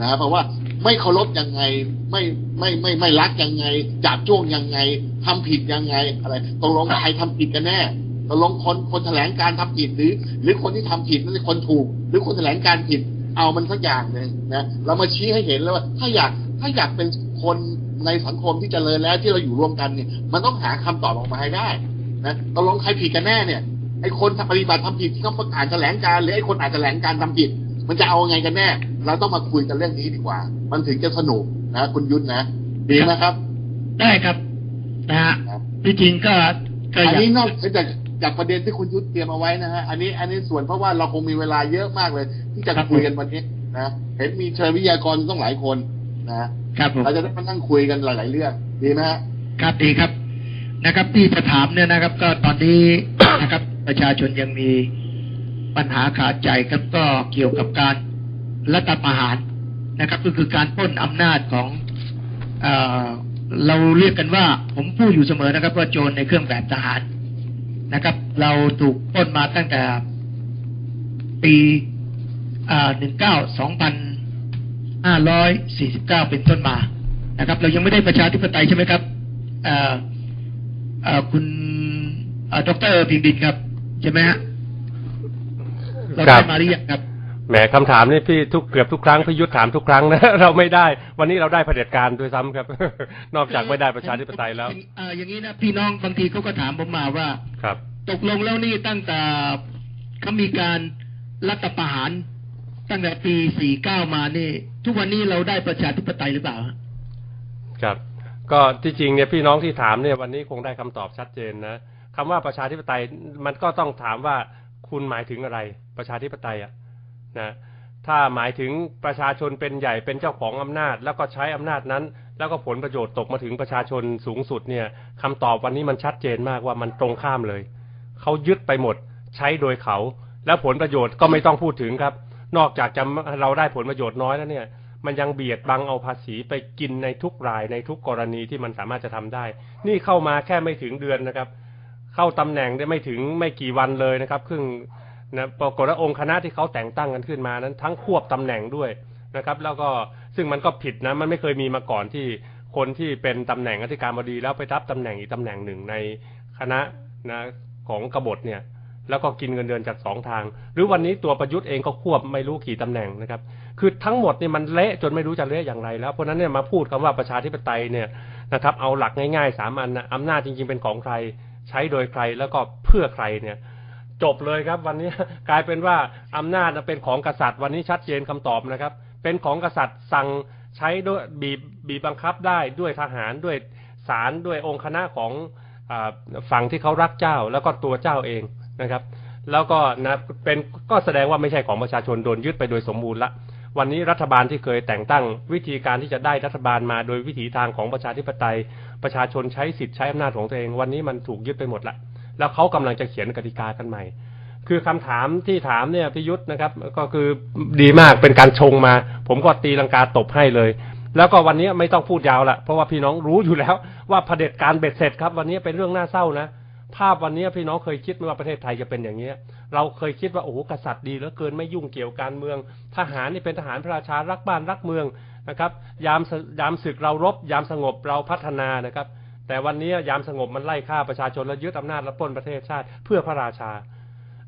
นะเพราะว่าไม่เคารพยังไงไม่ไม่ไม่ไม่รักยังไงจับจ้วงยังไงทำผิดยังไงอะไรตกลงใครทำผิดกันแน่ตกลงคนคนแถลงการทำผิดหรือ หรือคนที่ทำผิดนั่นคือคนถูก หรือคนแถลงการผิดเอามันสักอย่างหนึ่งนะเรามาชี้ให้เห็นแล้วว่าถ้าอยากถ้าอยากเป็นคนในสังคมที่เจริญแล้วที่เราอยู่ร่วมกันเนี่ย มันต้องหาคำตอบออกมาให้ได้นะตกลงใครผิดกันแน่เนี่ยไอ้คนปฏิบัติทำผิดที่เขาประกาศแถลงการหรือไอ้คนอ่านแถลงการทำผิด มันจะเอาไงกันแน่ เราต้องมาคุยกันเรื่องนี้ดีกว่า มันถึงจะสนุกนะคุณยุทธนะ ดีนะครับ ได้ครับนะฮะครับที่จริงก็ก็อันอยากนี้นอกจากจากประเด็นที่คุณยุทธเตรียมเอาไว้นะฮะอันนี้อันนี้ส่วนเพราะว่าเราคงมีเวลาเยอะมากเลย ที่จะคุยกันวันนี้นะเห็นมีเชิญวิทยากรต้องหลายคนนะครับผมเราจะได้มานั่งคุยกันหลาย ๆ เรื่อง ดีไหมฮะครับดีครับนะครับที่จะถามเนี่ยนะครับ ก็ตอนนี้นะครับประชาชนยังมี ปัญหาขาดใจครับก็เกี่ยวกับการรัฐประหารนะครับ ก็คือการป้นอำนาจของเอเราเรียกกันว่า ผมพูดอยู่เสมอนะครับว่าโจรในเครื่องแบบทหารนะครับ เราถูกป้นมาตั้งแต่ปีหนึ่งเก้าสองพันห้าร้อยสี่สิบเก้าเป็นต้นมานะครับ เรายังไม่ได้ประชาธิปไตยใช่ไหมครับเอ่อเอ่อคุณเอ่อดรพิงดินครับ ใช่ไหมฮะ เราครัได้บมาหรือยังครับแหมคำถามนี่พี่ทุกเกือบทุกครั้งพี่ยุทธถามทุกครั้งนะเราไม่ได้ วันนี้เราได้เผด็จการด้วยซ้ำครับ นอกจากไม่ได้ประชาธิปไตยแล้วเอ่ออย่างนี้นะพี่น้องบางทีเขาก็ถามผมมาว่า ครับ ตกลงแล้วนี่ตั้งแต่เขามีการรัฐประหาร ตั้งแต่ปี 49 มานี่ ทุกวันนี้เราได้ประชาธิปไตยหรือเปล่าฮะครับ ก็ที่จริงเนี่ยพี่น้องที่ถามเนี่ยวันนี้คงได้คำตอบชัดเจนนะคำว่าประชาธิปไตยมันก็ต้องถามว่าคุณหมายถึงอะไร ประชาธิปไตยอะนะถ้าหมายถึงประชาชนเป็นใหญ่เป็นเจ้าของอำนาจ แล้วก็ใช้อำนาจนั้น แล้วก็ผลประโยชน์ตกมาถึงประชาชนสูงสุดเนี่ยคำตอบวันนี้มันชัดเจนมากว่ามันตรงข้ามเลยเขายึดไปหมด ใช้โดยเขา แล้วผลประโยชน์ก็ไม่ต้องพูดถึงครับ นอกจากจะเราได้ผลประโยชน์น้อยแล้วเนี่ย มันยังเบียดบังเอาภาษีไปกินในทุกรายในทุกกรณีที่มันสามารถจะทำได้ นี่เข้ามาแค่ไม่ถึงเดือนนะครับ เข้าตำแหน่งได้ไม่ถึงไม่กี่วันเลยนะครับครึ่ง นะปรากฏว่าองค์คณะที่เขาแต่งตั้งกันขึ้นมานั้น ทั้งควบตำแหน่งด้วยนะครับ แล้วก็ซึ่งมันก็ผิดนะมันไม่เคยมีมาก่อนที่คนที่เป็นตำแหน่งอธิการบดีแล้วไปรับตำแหน่งอีกตำแหน่งหนึ่งในคณะนะของกบฏเนี่ย แล้วก็กินเงินเดือนจากสองทาง หรือวันนี้ตัวประยุทธ์เองก็ควบไม่รู้กี่ตำแหน่งนะครับ คือทั้งหมดนี่มันเละจนไม่รู้จะเละอย่างไร แล้วเพราะนั้นเนี่ยมาพูดคำว่าประชาธิปไตยเนี่ยนะครับ เอาหลักง่ายๆสามอันนะอำนาจจริงๆเป็นของใคร ใช้โดยใครแล้วก็เพื่อใครเนี่ย จบเลยครับ วันนี้กลายเป็นว่าอำนาจเป็นของกษัตริย์ วันนี้ชัดเจนคำตอบนะครับ เป็นของกษัตริย์สั่งใช้ด้วยบีบบีบังคับได้ด้วยทหารด้วยศาลด้วยองค์คณะของฝั่งที่เขารักเจ้า แล้วก็ตัวเจ้าเองนะครับ แล้วก็นะเป็นก็แสดงว่าไม่ใช่ของประชาชนโดนยึดไปโดยสมบูรณ์ละวันนี้รัฐบาลที่เคยแต่งตั้งวิธีการที่จะได้รัฐบาลมาโดยวิถีทางของประชาธิปไตย ประชาชนใช้สิทธิ์ใช้อำนาจของตัวเอง วันนี้มันถูกยึดไปหมดละ แล้วเขากำลังจะเขียนกติกากันใหม่ คือคำถามที่ถามเนี่ยพิยุทธ์นะครับ ก็คือดีมากเป็นการชงมา ผมก็ตีลังกาตบให้เลย แล้วก็วันนี้ไม่ต้องพูดยาวละเพราะว่าพี่น้องรู้อยู่แล้วว่าเผด็จการเบ็ดเสร็จครับ วันนี้เป็นเรื่องน่าเศร้านะภาพวันนี้พี่น้องเคยคิดไหมว่าประเทศไทยจะเป็นอย่างนี้ยเราเคยคิดว่าโอ้โหกษัตริย์ดีเหลือเกินไม่ยุ่งเกี่ยวการเมือง ทหารนี่เป็นทหารพระราชารักบ้านรักเมืองนะครับ ยามยามศึกเรารบ ยามสงบเราพัฒนานะครับ แต่วันนี้ยามสงบมันไล่ฆ่าประชาชนและยึดอำนาจและปล้นประเทศชาติเพื่อพระราชา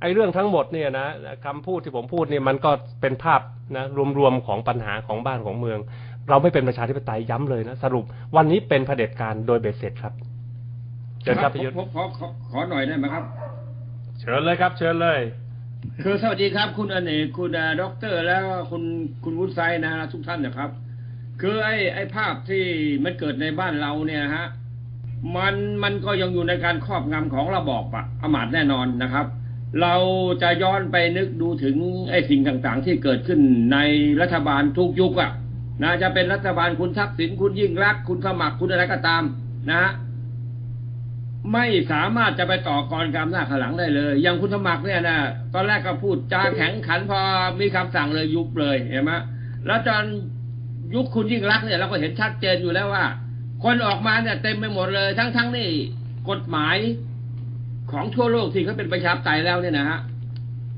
ไอ้เรื่องทั้งหมดเนี่ยนะคำพูดที่ผมพูดเนี่ยมันก็เป็นภาพนะรวมๆของปัญหาของบ้านของเมือง เราไม่เป็นประชาธิปไตยย้ำเลยนะสรุป วันนี้เป็นเผด็จการโดยเบ็ดเสร็จครับเชิญครับพิยุทธ์ผมขอขอขอหน่อยได้ไหมครับ เชิญเลยครับ เชิญเลย คือสวัสดีครับ คุณอเนกคุณอ่าด็อกเตอร์แล้วก็คุณคุณวุฒิไซนะฮะทุกท่านนะครับ คือไอ้ไอ้ภาพที่มันเกิดในบ้านเราเนี่ยฮะ มันมันก็ยังอยู่ในการครอบงำของระบอบอะอมาตแน่นอนนะครับ เราจะย้อนไปนึกดูถึงไอ้สิ่งต่างๆ ที่เกิดขึ้นในรัฐบาลทุกยุคอะนะจะเป็นรัฐบาลคุณทักษิณคุณยิ่งรัก คุณสมัครคุณอะไรก็ตามนะฮะไม่สามารถจะไปต่อกรกรรมหน้าขลังได้เลย อย่างคุณสมัครเนี่ยนะตอนแรกก็พูดจาแข็งขันพอมีคำสั่งเลยยุบเลยเห็นไหมแล้วตอนยุคคุณยิ่งรักเนี่ยเราก็เห็นชัดเจนอยู่แล้วว่า คนออกมาเนี่ยเต็มไปหมดเลย ทั้งทั้งนี่กฎหมายของทั่วโลกที่เขาเป็นประชาธิปไตยแล้วเนี่ยนะฮะ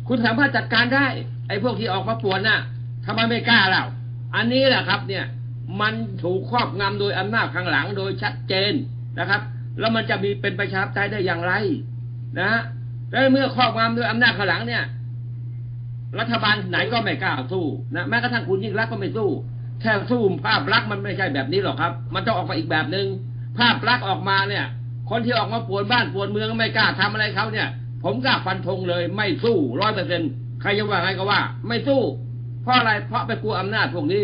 คุณสามารถจัดการได้ ไอ้พวกที่ออกมาป่วนน่ะทำไมไม่กล้าเล่าอันนี้แหละครับ เนี่ย มันถูกครอบงำโดยอำนาจข้างหลังโดยชัดเจนนะครับ แล้วมันจะมีเป็นประชาธิปไตยได้อย่างไร นะฮะแล้วเมื่อครอบงำโดยอำนาจข้างหลังเนี่ย รัฐบาลไหนก็ไม่กล้าสู้นะแม้กระทั่งคุณยิ่งรักก็ไม่สู้ แค่สู้ภาพลักษณ์มันไม่ใช่แบบนี้หรอกครับ มันต้องออกมาอีกแบบหนึ่งภาพลักษณ์ออกมาเนี่ย คนที่ออกมาปวดบ้านปวดเมืองไม่กล้าทำอะไรเขาเนี่ย ผมกล้าฟันธงเลยไม่สู้ร้อยเปอร์เซ็นใครจะว่าไงก็ว่า ไม่สู้ เพราะอะไรเพราะไปกลัวอำนาจพวกนี้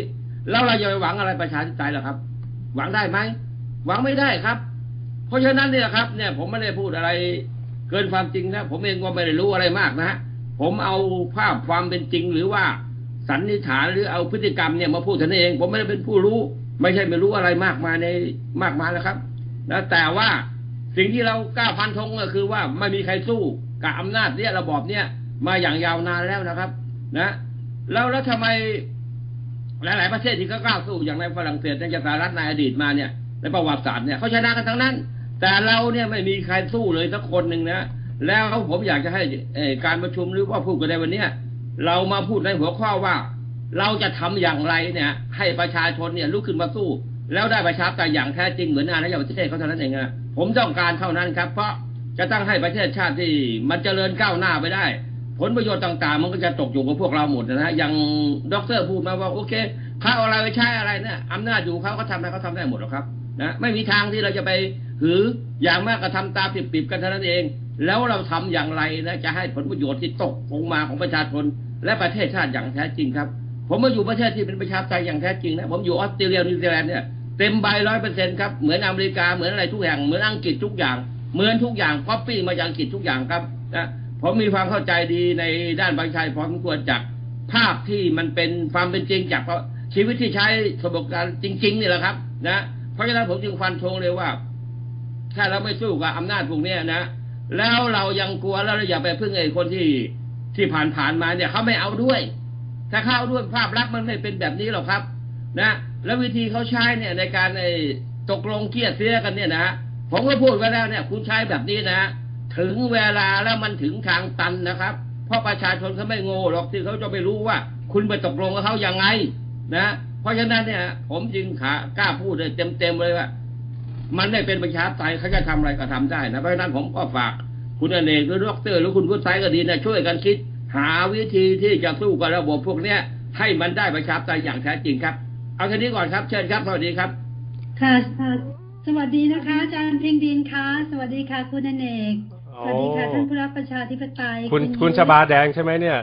แล้วเราจะไปหวังอะไรประชาธิปไตยหรอครับ หวังได้ไหมหวังไม่ได้ครับ เพราะฉะนั้นเนี่ยครับ เนี่ย ผมไม่ได้พูดอะไรเกินความจริงนะผมเองก็ไม่ได้รู้อะไรมากนะฮะผมเอาภาพความเป็นจริงหรือว่า สันนิษฐานหรือเอาพฤติกรรมเนี่ยมาพูดท่านเอง ผมไม่ได้เป็นผู้รู้ ไม่ใช่ไม่รู้อะไรมากมายในมากมายแล้วครับนะแต่ว่าสิ่งที่เรากล้าพันธงก็คือว่าไม่มีใครสู้กับอำนาจเนี่ยระบอบเนี่ยมาอย่างยาวนานแล้วนะครับ นะแล้วแล้วทำไมหลาย ๆ ประเทศที่เขากล้าสู้อย่างในฝรั่งเศสในสหรัฐในอดีตมาเนี่ยในประวัติศาสตร์เนี่ยเขาชนะกันทั้งนั้น แต่เราเนี่ยไม่มีใครสู้เลยสักคนหนึ่งนะแล้วผมอยากจะให้การประชุมหรือว่าพูดกันในวันเนี้ย เรามาพูดในหัวข้อว่า เราจะทำอย่างไรเนี่ย ให้ประชาชนเนี่ยลุกขึ้นมาสู้ แล้วได้ประชาธิปไตยอย่างแท้จริงเหมือนอาณาจักรประเทศเขาเท่านั้นเองนะผมต้องการเท่านั้นครับ เพราะจะตั้งให้ประเทศชาติที่มันเจริญก้าวหน้าไปได้ ผลประโยชน์ต่างๆ มันก็จะตกอยู่กับพวกเราหมดนะฮะอย่างด็อกเตอร์พูดมาว่าโอเคเขาเอาอะไรไปใช้อะไรเนี่ยอำนาจอยู่เขาเขาทำอะไรเขาทำได้หมดหรอกครับนะไม่มีทางที่เราจะไปืออย่างมากก็ทำตามปิบๆกันเท่านั้นเอง แล้วเราทำอย่างไรนะจะให้ผลประโยชน์ที่ตกลงมาของประชาชน และประเทศชาติอย่างแท้จริงครับ ผมมาอยู่ประเทศที่เป็นประชาธิปไตยอย่างแท้จริงนะผมอยู่ออสเตรเลียนิวซีแลนด์เนี่ยเต็มใบร้อยเปอร์เซ็นต์ครับเหมือนอเมริกาเหมือนอะไรทุกอย่างเหมือนอังกฤษทุกอย่าง เหมือนทุกอย่างก๊อปปี้มาจากอังกฤษทุกอย่างครับนะผมมีความเข้าใจดีในด้านบางชัยพอสมควรจากภาพที่มันเป็นความเป็นจริงจากชีวิตที่ใช้ประสบการณ์จริงๆนี่แหละครับนะเพราะฉะนั้นผมจึงฟันธงเลยว่า ถ้าเราไม่สู้กับอำนาจพวกเนี้ยนะแล้วเรายังกลัวแล้วเราอย่าไปพึ่งไอ้คนที่ที่ผ่านผ่านๆมาเนี่ยเขาไม่เอาด้วย ถ้าเข้าด้วยภาพลักษณ์มันไม่เป็นแบบนี้หรอกครับ นะ แล้ววิธีเขาใช้เนี่ยในการไอ้ตกลงเกียดเสียกันเนี่ยนะผมก็พูดไว้แล้วเนี่ย คุณใช้แบบนี้นะ ถึงเวลาแล้วมันถึงทางตันนะครับ เพราะประชาชนเขาไม่โง่หรอกที่เขาจะไม่รู้ว่า คุณไปตกลงกับเขายังไง นะ เพราะฉะนั้นเนี่ย ผมจึงขากล้าพูดเลยเต็มๆเลยว่า มันไม่เป็นประชาธิปไตยเขาจะทำอะไรก็ทำได้นะเพราะฉะนั้นผมก็ฝากคุณอเนกหรือดอกเตอร์หรือคุณผู้ชายก็ดีนะช่วยกันคิด หาวิธีที่จะสู้กับระบบพวกเนี้ยให้มันได้ประชาธิปไตยอย่างแท้จริงครับ เอาแค่นี้ก่อนครับ เชิญครับสวัสดีครับ ค่ะอ่าสวัสดีนะคะ อาจารย์เพ่งดินคะสวัสดีค่ะคุณอเนกอ๋อสวัสดีค่ะท่านผู้รับประชาธิปไตย คุณคุณชบาแดงใช่ไหมเนี่ย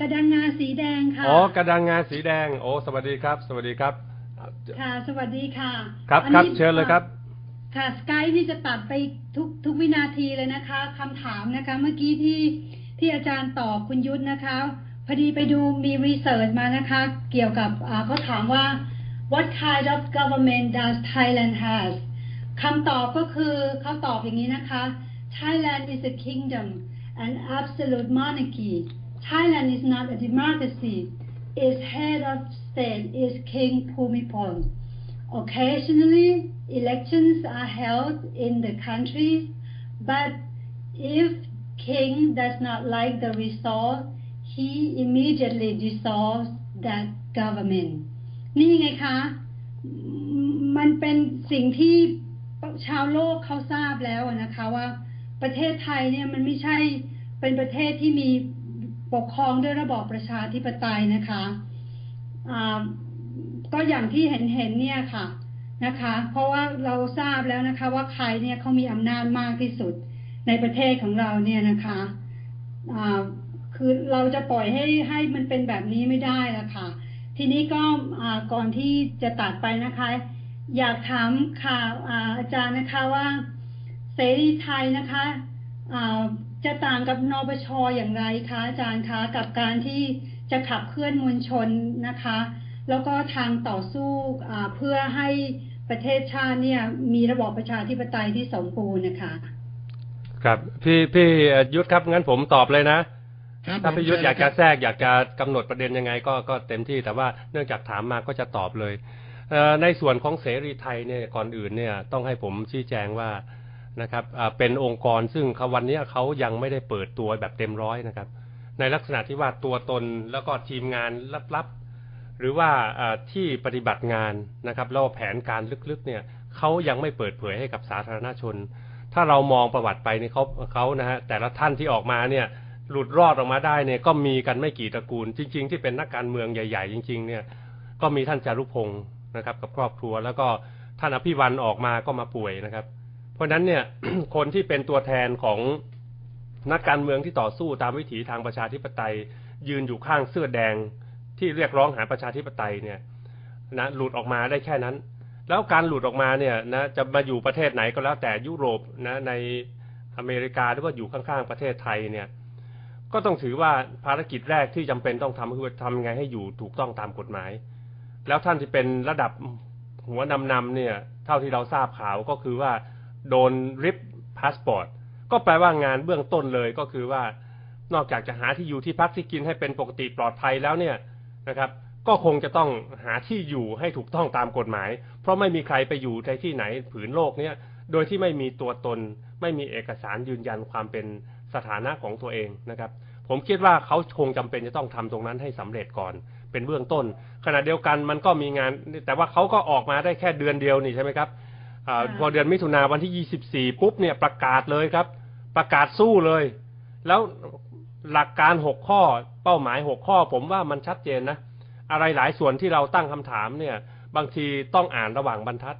กระดังงาสีแดงค่ะ อ๋อกระดังงาสีแดง โอ้ สวัสดีครับ สวัสดีครับ ค่ะ สวัสดีค่ะ ครับอันครับนี้เชิญเลยครับ ค่ะสกายนี่จะตัดไปทุกทุกวินาทีเลยนะคะคำถามนะคะ เมื่อกี้ที่ที่อาจารย์ตอบคุณยุทธนะคะ พอดีไปดูมีรีเสิร์ชมานะคะ เกี่ยวกับอ่าเขาถามว่า what kind of government does Thailand has คำตอบก็คือเขาตอบอย่างนี้นะคะ Thailand is a kingdom an absolute monarchy Thailand is not a democracy its head of state is King Bhumibol Occasionally, elections are held in the country, but if king does not like the result, he immediately dissolves that government. นี่ไงคะ มันเป็นสิ่งที่ชาวโลกเขาทราบแล้วนะคะว่าประเทศไทยเนี่ยมันไม่ใช่เป็นประเทศที่มีปกครองด้วยระบอบประชาธิปไตยนะคะ ก็อย่างที่เห็นเห็นเนี่ยค่ะนะคะ เพราะว่าเราทราบแล้วนะคะ ว่าใครเนี่ยเขามีอำนาจมากที่สุดในประเทศของเราเนี่ยนะคะคือเราจะปล่อยให้ให้มันเป็นแบบนี้ไม่ได้ละค่ะ ทีนี้ก็ก่อนที่จะตัดไปนะคะ อยากถามค่ะอาอาจารย์นะคะว่าเสรีไทยนะคะจะต่างกับนปชอย่างไรคะอาจารย์คะกับการที่ จะขับเคลื่อนมวลชนนะคะ แล้วก็ทางต่อสู้อ่าเพื่อให้ประเทศชาติเนี่ยมีระบอบประชาธิปไตยที่สมบูรณ์นะคะ ครับพี่พี่เอ่อยุทธครับงั้นผมตอบเลยนะครับถ้าพี่ยุทธผมอยากเชิจะญแทรกอยากจะกำหนดประเด็นยังไงก็ก็เต็มที่แต่ว่าเนื่องจากถามมาก็จะตอบเลยเอ่อในส่วนของเสรีไทยเนี่ยก่อนอื่นเนี่ยต้องให้ผมชี้แจงว่านะครับอ่าเป็นองค์กรซึ่งเขาวันนี้เขายังไม่ได้เปิดตัวแบบเต็มร้อยนะครับ ในลักษณะที่ว่าตัวตนแล้วก็ทีมงานลับๆ หรือว่าที่ปฏิบัติงานนะครับแล้วแผนการลึกๆ เนี่ยเขายังไม่เปิดเผยให้กับสาธารณชน ถ้าเรามองประวัติไปเนี่ยเขาเขานะฮะแต่ละท่านที่ออกมาเนี่ยหลุดรอดออกมาได้เนี่ยก็มีกันไม่กี่ตระกูล จริง ๆ ที่เป็นนักการเมืองใหญ่ ๆ จริง ๆ เนี่ย ก็มีท่านจารุพงศ์นะครับ กับครอบครัว แล้วก็ท่านอภิวันออกมาก็มาป่วยนะครับ เพราะฉะนั้นเนี่ยคนที่เป็นตัวแทนของ นักการเมืองที่ต่อสู้ตามวิถีทางประชาธิปไตย ยืนอยู่ข้างเสื้อแดงที่เรียกร้องหาประชาธิปไตยเนี่ยนะหลุดออกมาได้แค่นั้น แล้วการหลุดออกมาเนี่ยนะจะมาอยู่ประเทศไหนก็แล้วแต่ยุโรปนะในอเมริกาหรือว่าอยู่ข้างๆประเทศไทยเนี่ยก็ต้องถือว่าภารกิจแรกที่จำเป็นต้องทำคือทำยังไงให้อยู่ถูกต้องตามกฎหมาย แล้วท่านที่เป็นระดับหัวนำนำเนี่ย เท่าที่เราทราบข่าวก็คือว่าโดนริบพาสปอร์ต ก็แปลว่างานเบื้องต้นเลยก็คือว่านอกจากจะหาที่อยู่ที่พักที่กินให้เป็นปกติปลอดภัยแล้วเนี่ยนะครับ ก็คงจะต้องหาที่อยู่ให้ถูกต้องตามกฎหมาย เพราะไม่มีใครไปอยู่ในที่ไหนผืนโลกเนี่ยโดยที่ไม่มีตัวตน ไม่มีเอกสารยืนยันความเป็นสถานะของตัวเองนะครับ ผมคิดว่าเขาคงจำเป็นจะต้องทำตรงนั้นให้สำเร็จก่อน เป็นเบื้องต้น ขณะเดียวกันมันก็มีงาน แต่ว่าเขาก็ออกมาได้แค่เดือนเดียวนี่ใช่ไหมครับ อาค่ะพอเดือนมิถุนาวันที่24ปุ๊บเนี่ยประกาศเลยครับ ประกาศสู้เลย แล้วหลักการ6ข้อเป้าหมาย6ข้อ ผมว่ามันชัดเจนนะอะไรหลายส่วนที่เราตั้งคำถามเนี่ย บางทีต้องอ่านระหว่างบรรทัด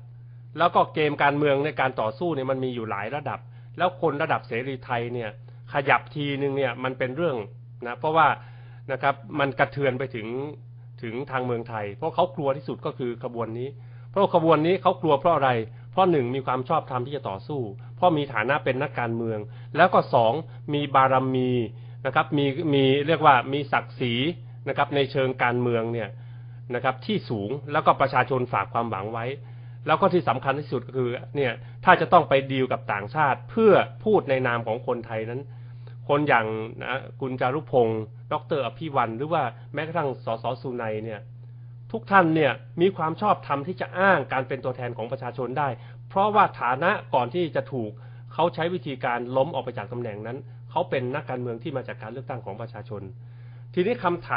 แล้วก็เกมการเมืองในการต่อสู้เนี่ยมันมีอยู่หลายระดับ แล้วคนระดับเสรีไทยเนี่ย ขยับทีนึงเนี่ยมันเป็นเรื่องนะเพราะว่านะครับมันกระเทือนไปถึงถึงทางเมืองไทย เพราะเขากลัวที่สุดก็คือขบวนนี้ เพราะขบวนนี้เขากลัวเพราะอะไรเพ ราะหนึ่งมีความชอบธรรมที่จะต่อสู้ เพราะมีฐานะเป็นนักการเมือง แล้วก็สองมีบารมีนะครับมีมีเรียกว่ามีศักดิ์ศรีนะครับในเชิงการเมืองเนี่ยนะครับที่สูงแล้วก็ประชาชนฝากความหวังไว้ แล้วก็ที่สำคัญที่สุดก็คือเนี่ยถ้าจะต้องไปดีลกับต่างชาติ เพื่อพูดในนามของคนไทยนั้น คนอย่างนะคุณจารุพงศ์ดรอภิวันหรือว่าแม้กระทั่งสสสุนัยเนี่ย ทุกท่านเนี่ยมีความชอบธรรมที่จะอ้างการเป็นตัวแทนของประชาชนได้ เพราะว่าฐานะก่อนที่จะถูกเขาใช้วิธีการล้มออกไปจากตำแหน่งนั้น เขาเป็นนักการเมืองที่มาจากการเลือกตั้งของประชาชน ทีนี้คำถาม